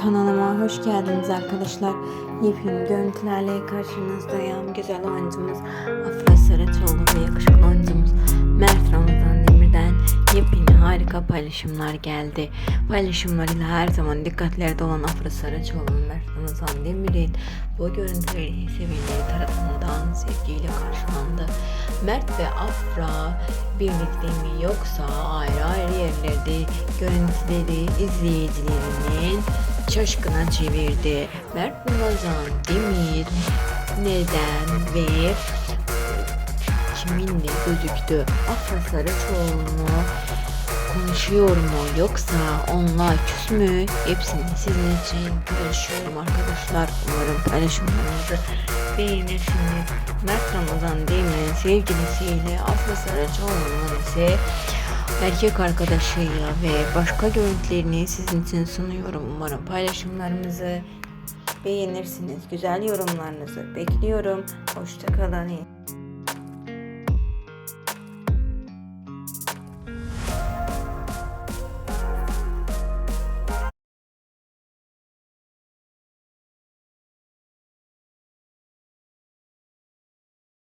Kanalıma hoş geldiniz arkadaşlar. Yepyeni görüntülerle karşınızdayım. Güzel oyuncumuz Afra Saraçoğlu ve yakışıklı oyuncumuz Mert Ramazan Demir'den yepyeni harika paylaşımlar geldi. Paylaşımlarıyla her zaman dikkatlerde olan Afra Saraçoğlu ve Mert Ramazan Demir'in bu görüntüleri sevenleri tarafından sevgiyle karşılandı. Mert ve Afra birlikte mi yoksa ayrı ayrı yerlerde görüntüleri izleyicilerinin şaşkına çevirdi. Mert Ramazan Demir neden ve kiminle gözüktü? Afra Saraçoğlu mu konuşuyor mu yoksa onlar küs mü? Hepsini sizin için paylaşıyorum arkadaşlar. Umarım paylaşımlarınızı beğenirsiniz. Mert Ramazan Demir'in sevgilisiyle Afra Saraçoğlu'nun ise erkek arkadaşıyla ve başka görüntülerini sizin için sunuyorum. Umarım paylaşımlarımızı beğenirsiniz. Güzel yorumlarınızı bekliyorum. Hoşçakalın.